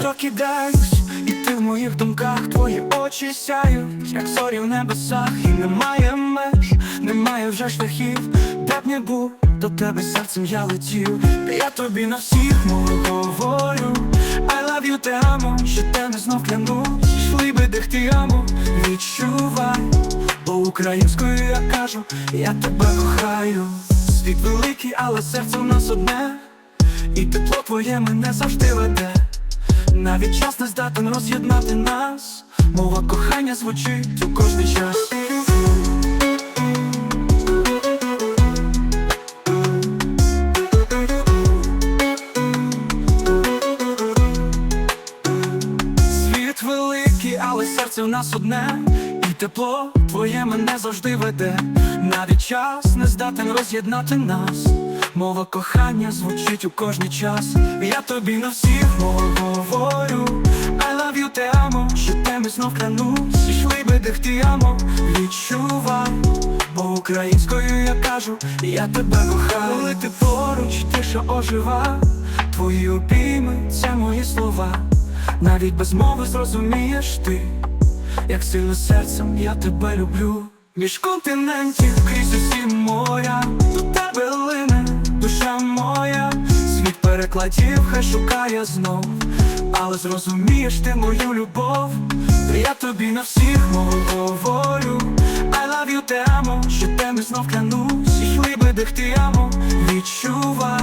прокидаюсь, і ти в моїх думках, твої очі сяють, як зорі в небесах, і немає меж, немає вже шляхів, де б не був, до тебе серцем я летів. Я тобі на всіх мовах говорю, I love you, те амо, що тебе знов клянусь, йшли би дихти амо, відчувай, бо українською я кажу, я тебе кохаю. Світ великий, але серце в нас одне. І тепло твоє мене завжди веде. Навіть час не здатен роз'єднати нас. Мова кохання звучить у кожний час. Світ великий, але серце в нас одне, і тепло твоє мене завжди веде. Навіть час не здатен роз'єднати нас. Мова кохання звучить у кожний час. Я тобі на всіх говорю. I love you, те амо, що теми знов клянусь. Ішли би дихти амо, відчувай. Бо українською я кажу, я тебе кохаю. Коли ти поруч, тиша ожива. Твої обійми, це мої слова. Навіть без мови зрозумієш ти, як сильно серцем я тебе люблю. Між континентів крізь усі моря, перекладів, хай шукає знов, але зрозумієш ти мою любов, я тобі на всіх мовах говорю. I love you, те що тебе знов клянусь, йшли би дихти амо, відчувай.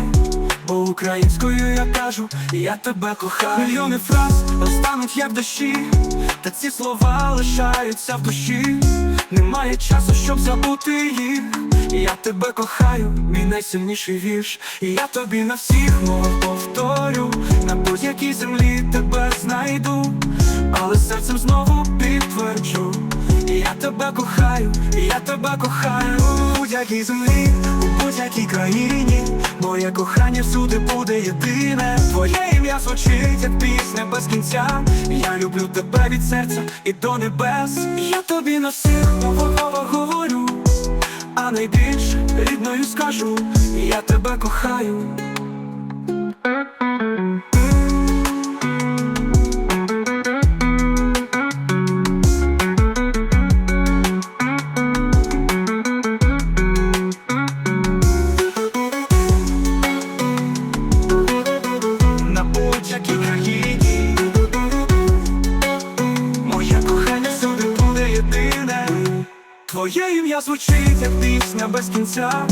Бо українською я кажу, я тебе кохаю Мільйони фраз остануть як дощі, та ці слова лишаються в душі. Немає часу, щоб забути їх. Я тебе кохаю, мій найсильніший вірш. І я тобі на всіх мовах повторю, на будь-якій землі тебе знайду, але серцем знову підтверджу. Я тебе кохаю, я тебе кохаю у будь-якій землі, у будь-якій країні. Моє кохання всюди буде єдине. Твоє ім'я звучить, як пісня без кінця. Я люблю тебе від серця і до небес. Я тобі на всіх мовах говорю, а найбільше рідною скажу, я тебе кохаю. Твоє ім'я звучить, як пісня без кінця.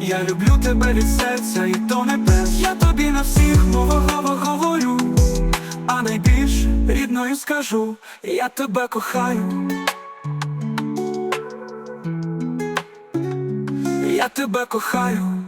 Я люблю тебе від серця і до небес. Я тобі на всіх мовах говорю, а найбільш рідною скажу, я тебе кохаю. Я тебе кохаю.